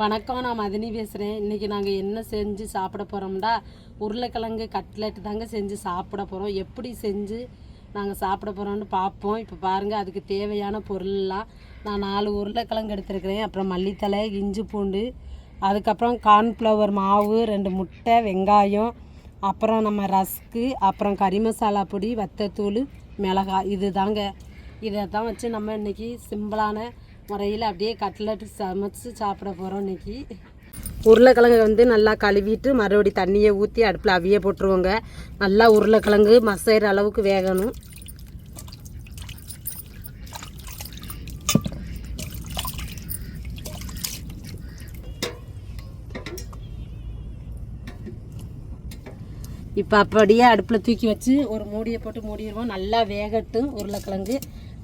வணக்கம் நான் மதினி பேசுகிறேன் இன்றைக்கி நாங்கள் என்ன செஞ்சு சாப்பிட போகிறோம்டா உருளைக்கிழங்கு கட்லெட் தாங்க செஞ்சு சாப்பிட போகிறோம் எப்படி செஞ்சு நாங்கள் சாப்பிட போகிறோம்னு பார்ப்போம். இப்போ பாருங்கள் அதுக்கு தேவையான பொருள்லாம் நான் நாலு உருளைக்கிழங்கு எடுத்துருக்கிறேன். அப்புறம் மல்லித்தலை இஞ்சி பூண்டு அதுக்கப்புறம் கார்ன்ஃப்ளவர் மாவு ரெண்டு முட்டை வெங்காயம் அப்புறம் நம்ம ரஸ்க்கு அப்புறம் கறி மசாலா பொடி வத்தத்தூள் மிளகாய் இது தாங்க இதை தான் வச்சு நம்ம இன்றைக்கி சிம்பிளான முறையில் அப்படியே கட்லட் சமைச்சு சாப்பிட போகிறோம் இன்றைக்கி உருளைக்கிழங்கு வந்து நல்லா கழுவிட்டு மறுபடி தண்ணியை ஊற்றி அடுப்பில் அவிய போட்டுருவோங்க. நல்லா உருளைக்கிழங்கு மசைற அளவுக்கு வேகணும். இப்போ அப்படியே அடுப்பில் தூக்கி வச்சு ஒரு மூடியை போட்டு மூடிடுவோம். நல்லா வேகட்டும் உருளைக்கிழங்கு.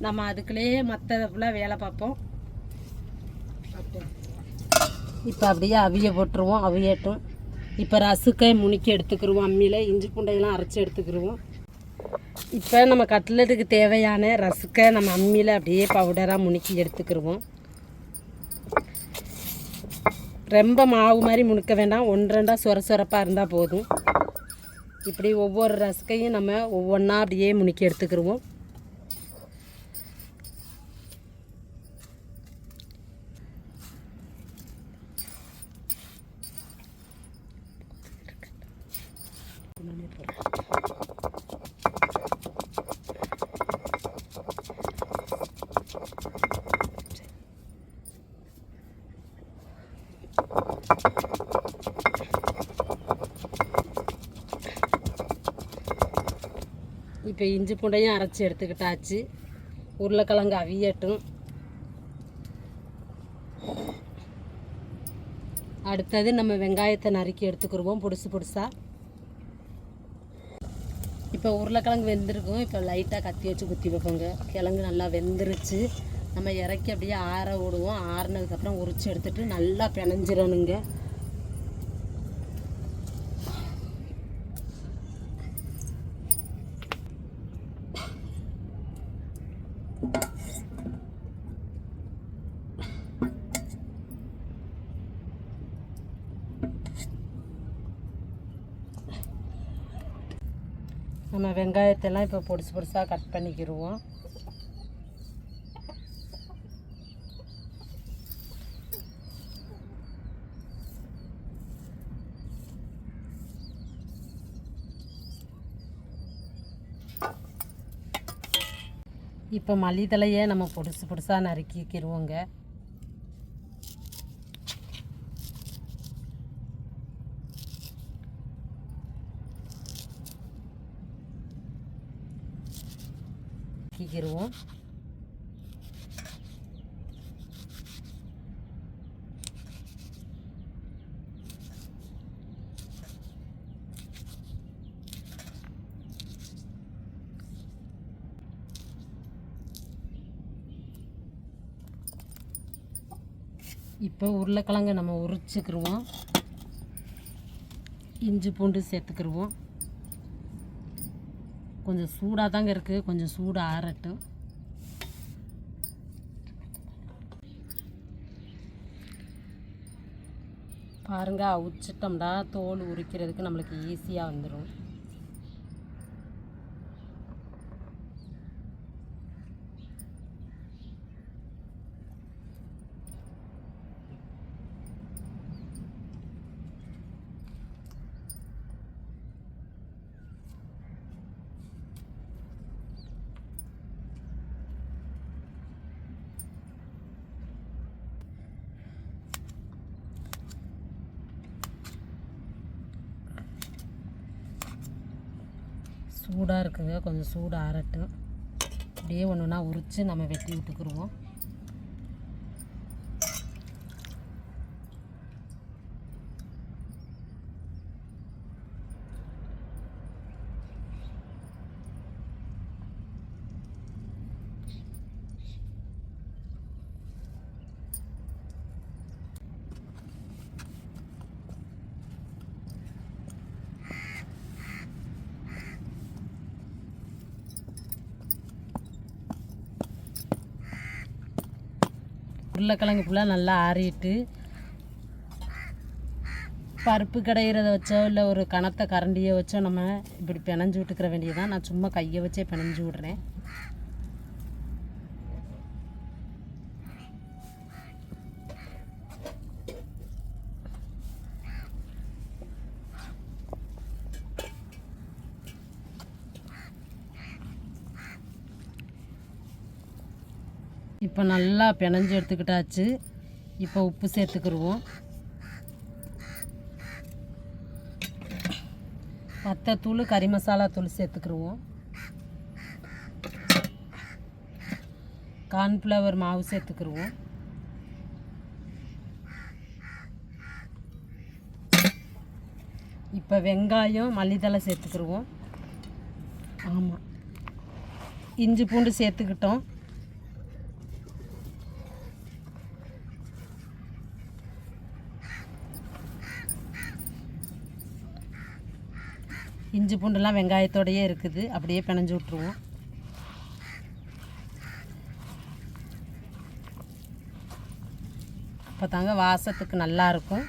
நம்ம அதுக்குள்ளேயே மற்றதை ஃபுல்லாக வேலை பார்ப்போம். இப்போ அப்படியே அவிய போட்டுருவோம் அவியட்டும். இப்போ ரசுக்காய் முனிக்கி எடுத்துக்கிடுவோம் அம்மியில். இஞ்சி பூண்டையெல்லாம் அரைச்சி எடுத்துக்கிருவோம். இப்போ நம்ம கட்லட்டுக்கு தேவையான ரசுக்கை நம்ம அம்மியில் அப்படியே பவுடராக முனுக்கி எடுத்துக்கிடுவோம் ரொம்ப மாவு மாதிரி முணுக்க வேண்டாம். ஒன்று ரெண்டாக சொர சொரப்பாக இருந்தால் போதும். இப்படி ஒவ்வொரு ரசுக்கையும் நம்ம ஒவ்வொன்றா அப்படியே முணுக்கி எடுத்துக்கிடுவோம் இப்போ இஞ்சி பூண்டையும் அரைச்சி எடுத்துக்கிட்டாச்சு. உருளைக்கிழங்கு அவியட்டும். அடுத்தது நம்ம வெங்காயத்தை நறுக்கி எடுத்துக்கிடுவோம் பிடிச்சி பிடிச்சா இப்போ உருளைக்கிழங்கு வெந்திருக்கும். இப்போ லைட்டாக கத்தி வச்சு குத்தி வைப்போங்க. கிழங்கு நல்லா வெந்துருச்சு. நம்ம இறக்கி அப்படியே ஆற விடுவோம். ஆறுனதுக்கப்புறம் உரிச்சு எடுத்துட்டு நல்லா பிணைஞ்சிடணுங்க. நம்ம வெங்காயத்தெல்லாம் இப்போ பொடிசு பொடிசாக கட் பண்ணிக்கிடுவோம். இப்போ மல்லித்தலையே நம்ம பொடிசு பொடிசாக நறுக்கிக்கிடுவோங்க நறுக்கிக்கிடுவோம் இப்போ உருளைக்கிழங்க நம்ம உரிச்சுக்கிருவோம். இஞ்சி பூண்டு சேர்த்துக்கிருவோம். கொஞ்சம் சூடாக தாங்க இருக்குது கொஞ்சம் சூடாக ஆறட்டும். பாருங்க அவிச்சிட்டோம்டா. தோல் உரிக்கிறதுக்கு நம்மளுக்கு ஈஸியாக வந்துடும் சூடாக இருக்குங்க. கொஞ்சம் சூடு ஆறட்டும். அப்படியே ஒன்று ஒன்றா உரித்து நம்ம வெட்டி விட்டுக்குருவோம். உருளைக்கிழங்கு ஃபுல்லாக நல்லா ஆறிட்டு பருப்பு கடையிறத வச்சோ இல்லை ஒரு கணத்தை கரண்டியை வச்சோ நம்ம இப்படி பிணைஞ்சு விட்டுக்கிற வேண்டியதான் நான் சும்மா கையை வச்சே பிணைஞ்சு விட்றேன். இப்போ நல்லா பிணைஞ்சு எடுத்துக்கிட்டாச்சு. இப்போ உப்பு சேர்த்துக்கிருவோம். வத்தத்தூள் கறி மசாலா தூள் சேர்த்துக்கிருவோம். கார்ன்ஃப்ளவர் மாவு சேர்த்துக்கிருவோம். இப்போ வெங்காயம் மல்லித்தலை சேர்த்துக்கிருவோம். ஆமாம் இஞ்சி பூண்டு சேர்த்துக்கிட்டோம். இஞ்சி பூண்டுலாம் வெங்காயத்தோடயே இருக்குது. அப்படியே பிணைஞ்சு விட்ருவோம் அப்போ தாங்க வாசத்துக்கு நல்லாயிருக்கும்.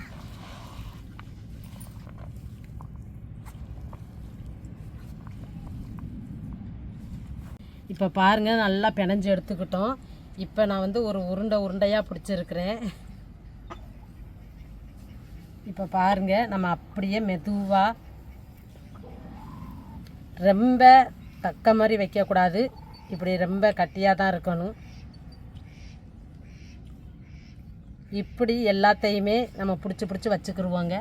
இப்போ பாருங்கள் நல்லா பிணைஞ்சு எடுத்துக்கிட்டோம். இப்போ நான் வந்து ஒரு உருண்டை உருண்டையாக பிடிச்சிருக்கிறேன். இப்போ பாருங்கள் நம்ம அப்படியே மெதுவாக ரொம்ப தக்க மாதிரி வைக்கக்கூடாது. இப்படி ரொம்ப கட்டியாக தான் இருக்கணும். இப்படி எல்லாத்தையுமே நம்ம பிடிச்சி பிடிச்சி வச்சுக்கிருவோங்க.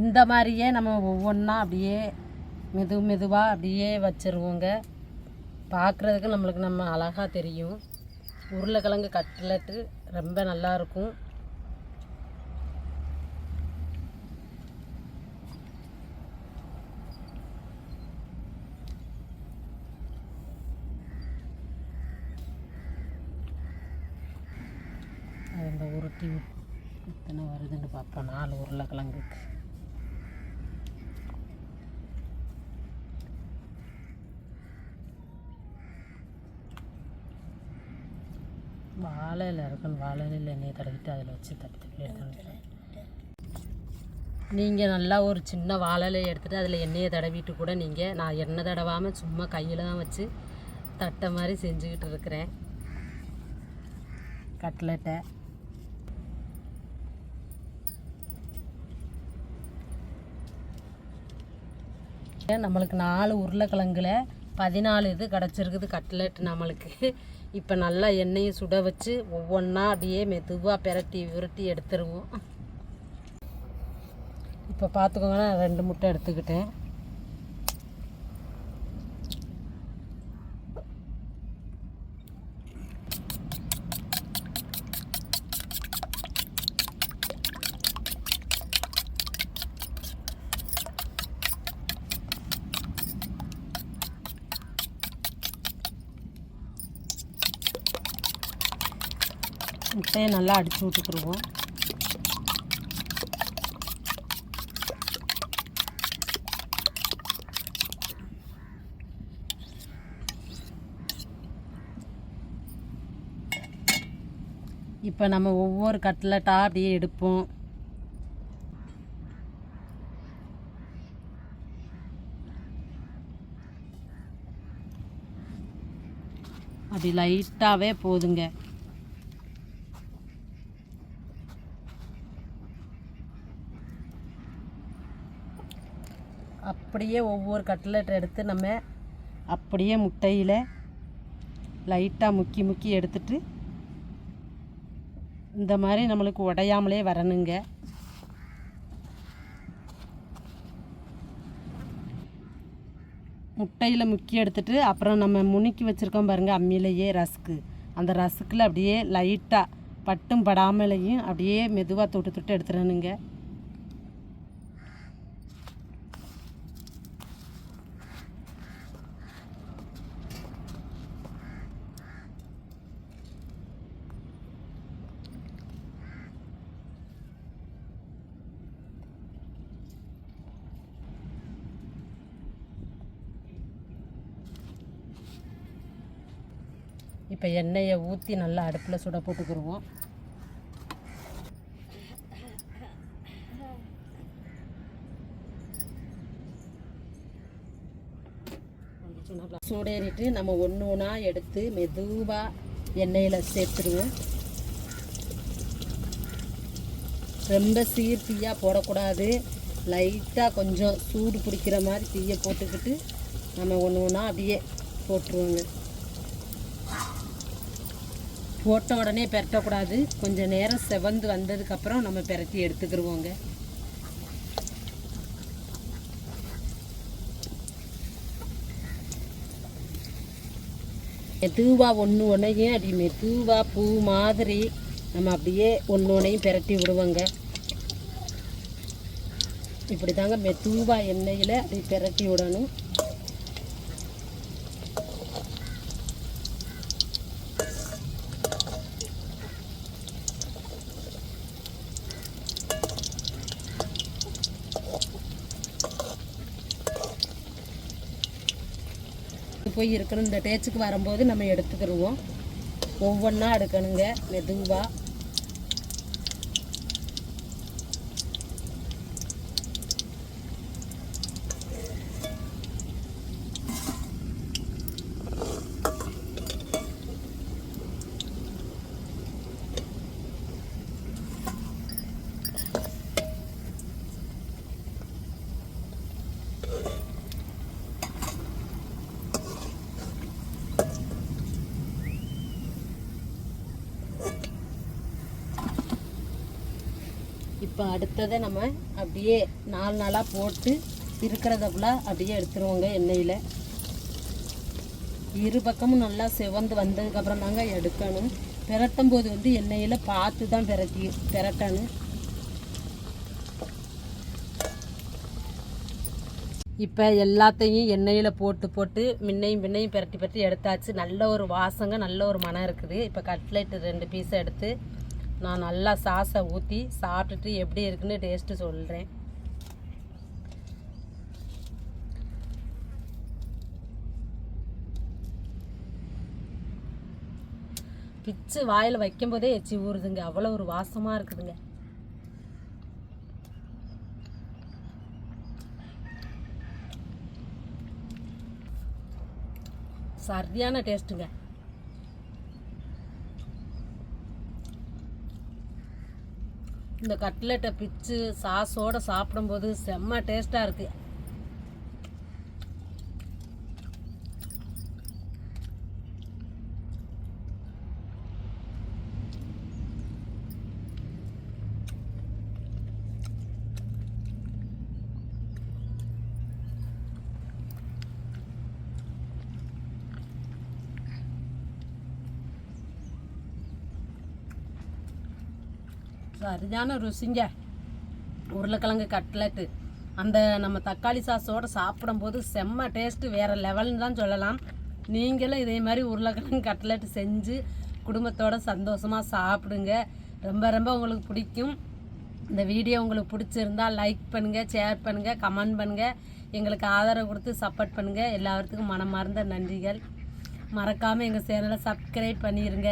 இந்த மாதிரியே நம்ம ஒவ்வொன்றா அப்படியே மெது மெதுவாக அப்படியே வச்சிருவோங்க. பார்க்குறதுக்கு நம்மளுக்கு நம்ம அழகாக தெரியும். உருளைக்கிழங்கு கட்லெட்டு ரொம்ப நல்லா இருக்கும் அது இந்த உருட்டி இத்தனை வருதுன்னு பார்ப்போம். நாலு உருளைக்கிழங்குக்கு. வாழையில் இருக்கணும். வாழையில் எண்ணெயை தடவிட்டு அதில் வச்சு தட்டி தட்டி எடுத்துட்டு நீங்கள் நல்லா ஒரு சின்ன வாழையில் எடுத்துகிட்டு அதில் எண்ணெயை தடவிட்டு கூட நீங்கள் நான் எண்ணெய் தடவாமல் சும்மா கையில் தான் வச்சு தட்டை மாதிரி செஞ்சுக்கிட்டு இருக்கிறேன். கட்லெட்டை. நம்மளுக்கு நாலு உருளைக்கிழங்குல பதினாலு இது கிடச்சிருக்குது கட்லெட் நம்மளுக்கு. இப்போ நல்லா எண்ணெயை சுட வச்சு ஒவ்வொன்றா அப்படியே மெதுவாக பிரட்டி விரட்டி எடுத்துருவோம். இப்போ பார்த்துக்கோங்க நான் ரெண்டு முட்டை எடுத்துக்கிட்டேன். முட்டையை நல்லா அடித்து விட்டுக்குருவோம் இப்போ நம்ம ஒவ்வொரு கட்லட்டாக அப்படியே எடுப்போம். அப்படி லைட்டாகவே போதுங்க. அப்படியே ஒவ்வொரு கட்லெட் எடுத்து நம்ம அப்படியே முட்டையில் லைட்டாக முக்கி முக்கி எடுத்துட்டு இந்த மாதிரி நம்மளுக்கு உடையாமலே வரணுங்க. முட்டையில் முக்கி எடுத்துட்டு அப்புறம் நம்ம முனுக்கி வச்சுருக்கோம் பாருங்கள் அம்மியிலேயே ரஸ்க்கு. அந்த ரஸ்க்கில் அப்படியே லைட்டாக பட்டும் படாமலையும் அப்படியே மெதுவாக தொட்டு தொட்டு எடுத்துடணுங்க. இப்போ எண்ணெயை ஊற்றி நல்லா அடுப்பில் சுட போட்டுக்கிடுவோம் சூடேறிட்டு நம்ம ஒன்று ஒன்றா எடுத்து மெதுவாக எண்ணெயில் சேர்த்துருவோம். ரொம்ப சீர் தீயாக போடக்கூடாது. லைட்டாக கொஞ்சம் சூடு பிடிக்கிற மாதிரி தீயை போட்டுக்கிட்டு நம்ம ஒன்று ஒன்றா அப்படியே போட்டுருவோங்க. போட்ட உடனே பெரட்டக்கூடாது. கொஞ்சம் நேரம் செவந்து வந்ததுக்கப்புறம் நம்ம பெரட்டி எடுத்துக்கிருவோங்க. மெதுவாக ஒன்று ஒன்றையும் அப்படி மெதுவாக பூ மாதிரி நம்ம அப்படியே ஒன்று ஒன்றையும் பெரட்டி விடுவோங்க. இப்படி தாங்க மெதுவாக எண்ணெயில் அப்படி பெரட்டி விடணும். போய் இருக்கிற இந்த டேச்சுக்கு வரும்போது நம்ம எடுத்துக்கிடுவோம் ஒவ்வொன்றா எடுக்கணுங்க. மெதுவாக இப்போ அடுத்ததை நம்ம அப்படியே நாலு நாளாக போட்டு இருக்கிறத ஃபுல்லாக அப்படியே எடுத்துருவோங்க எண்ணெயில். இரு பக்கமும் நல்லா செவந்து வந்ததுக்கப்புறம் தாங்க எடுக்கணும். பிரட்டும் போது வந்து எண்ணெயில் பார்த்து தான் பிரட்டி பிரட்டணும். இப்போ எல்லாத்தையும் எண்ணெயில் போட்டு போட்டு முன்னையும் பின்னையும் பிரட்டி பிரட்டி எடுத்தாச்சு. நல்ல ஒரு வாசங்க நல்ல ஒரு மனம் இருக்குது. இப்போ கட்லெட் ரெண்டு பீஸை எடுத்து நான் நல்லா சாஸை ஊற்றி சாப்பிட்டுட்டு எப்படி இருக்குன்னு டேஸ்ட்டு சொல்கிறேன் பிச்சு வாயில் வைக்கும்போதே எச்சி ஊறுதுங்க. அவ்வளோ ஒரு வாசமாக இருக்குதுங்க. சரியான டேஸ்ட்டுங்க இந்த கட்லெட்டை பிச்சு சாஸோட சாப்பிடும்போது செம்ம டேஸ்ட்டாக இருக்குது சரியான ருசிங்க உருளைக்கிழங்கு கட்லெட்டு அந்த நம்ம தக்காளி சாஸோடு சாப்பிடும்போது செம்ம டேஸ்ட்டு வேறு லெவல்னு தான் சொல்லலாம். நீங்களும் இதே மாதிரி உருளைக்கிழங்கு கட்லெட் செஞ்சு குடும்பத்தோடு சந்தோஷமாக சாப்பிடுங்க. ரொம்ப ரொம்ப உங்களுக்கு பிடிக்கும். இந்த வீடியோ உங்களுக்கு பிடிச்சிருந்தா லைக் பண்ணுங்கள் ஷேர் பண்ணுங்கள் கமெண்ட் பண்ணுங்கள் எங்களுக்கு ஆதரவு கொடுத்து சப்போர்ட் பண்ணுங்கள் எல்லாத்துக்கும் மனமார்ந்த நன்றிகள். மறக்காமல் எங்கள் சேனலை சப்ஸ்கிரைப் பண்ணிடுங்க